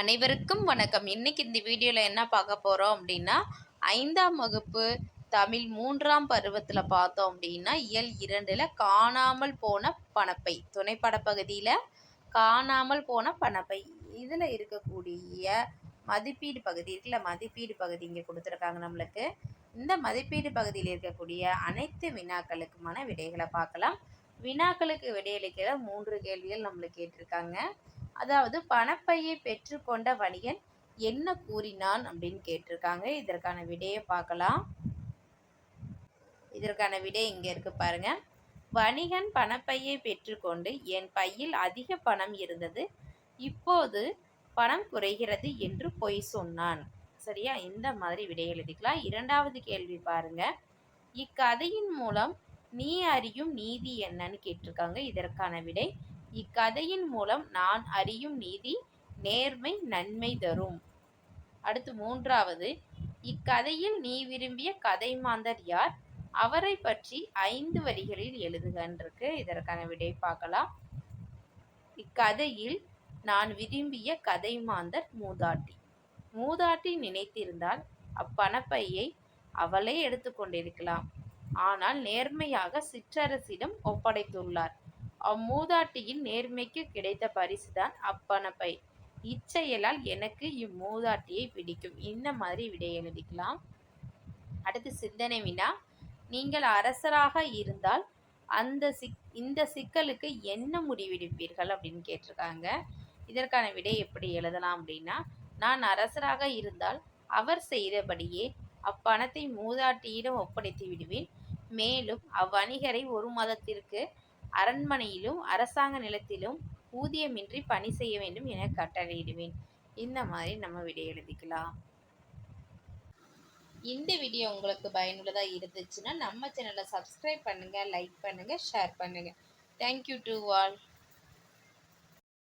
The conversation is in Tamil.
அனைவருக்கும் வணக்கம். இன்னைக்கு இந்த வீடியோவில் என்ன பார்க்க போகிறோம் அப்படின்னா ஐந்தாம் வகுப்பு தமிழ் மூன்றாம் பருவத்தில் பார்த்தோம் அப்படின்னா இயல் இரண்டில் காணாமல் போன பணப்பை துணைப்படப்பகுதியில் காணாமல் போன பணப்பை இதில் இருக்கக்கூடிய மதிப்பீடு பகுதி இருக்குல்ல மதிப்பீடு பகுதி இங்கே கொடுத்துருக்காங்க நம்மளுக்கு. இந்த மதிப்பீடு பகுதியில் இருக்கக்கூடிய அனைத்து வினாக்களுக்குமான விடைகளை பார்க்கலாம். வினாக்களுக்கு விடையளிக்கிற மூன்று கேள்விகள் நம்மளுக்கு கேட்டிருக்காங்க. அதாவது பணப்பையை பெற்றுக்கொண்ட வணிகன் என்ன கூறினான் அப்படின்னு கேட்டிருக்காங்க. இதற்கான விடையை பார்க்கலாம். இதற்கான விடை இங்கே இருக்கு பாருங்க. வணிகன் பணப்பையை பெற்றுக்கொண்டு என் பையில் அதிக பணம் இருந்தது. இப்போது பணம் குறைகிறது என்று பொய் சொன்னான். சரியா? இந்த மாதிரி விடை எழுதிக்கலாம். இரண்டாவது கேள்வி பாருங்க. இக்கதையின் மூலம் நீ அறியும் நீதி என்னன்னு கேட்டிருக்காங்க. இதற்கான விடை இக்கதையின் மூலம் நான் அறியும் நீதி நேர்மை நன்மை தரும். அடுத்து மூன்றாவது. இக்கதையில் நீ விரும்பிய கதை மாந்தர் யார்? அவரை பற்றி ஐந்து வரிகளில் எழுதுகன்றிருக்கு. இதற்கான விடை பார்க்கலாம். இக்கதையில் நான் விரும்பிய கதை மாந்தர் மூதாட்டி. மூதாட்டி நினைத்திருந்தால் அப்பணப்பையை அவளே எடுத்துக்கொண்டிருக்கலாம் ஆனால் நேர்மையாக சிற்றரசிடம் ஒப்படைத்துள்ளார். அம்மூதாட்டியின் நேர்மைக்கு கிடைத்த பரிசுதான் அப்பணப்பை இச்செயலால் எனக்கு இம்மூதாட்டியை பிடிக்கும். இந்த மாதிரி விடை எழுதிக்கலாம். அடுத்து சிந்தனை வினா நீங்கள் அரசராக இருந்தால் அந்த சிக் இந்த சிக்கலுக்கு என்ன முடிவெடுப்பீர்கள் அப்படின்னு கேட்டிருக்காங்க. இதற்கான விடை எப்படி எழுதலாம் அப்படின்னா நான் அரசராக இருந்தால் அவர் செய்தபடியே அப்பணத்தை மூதாட்டியிடம் ஒப்படைத்து விடுவேன். மேலும் அவ்வணிகரை ஒரு மாதத்திற்கு அரண்மனையிலும் அரசாங்க நிலத்திலும் ஊதியமின்றி பணி செய்ய வேண்டும் என கட்டளையிடுவேன். இந்த மாதிரி நம்ம விடை எழுதிக்கலாம். இந்த வீடியோ உங்களுக்கு பயனுள்ளதாக இருந்துச்சுன்னா நம்ம சேனலை சப்ஸ்கிரைப் பண்ணுங்கள் லைக் பண்ணுங்கள் ஷேர் பண்ணுங்கள் தேங்க்யூ டு ஆல்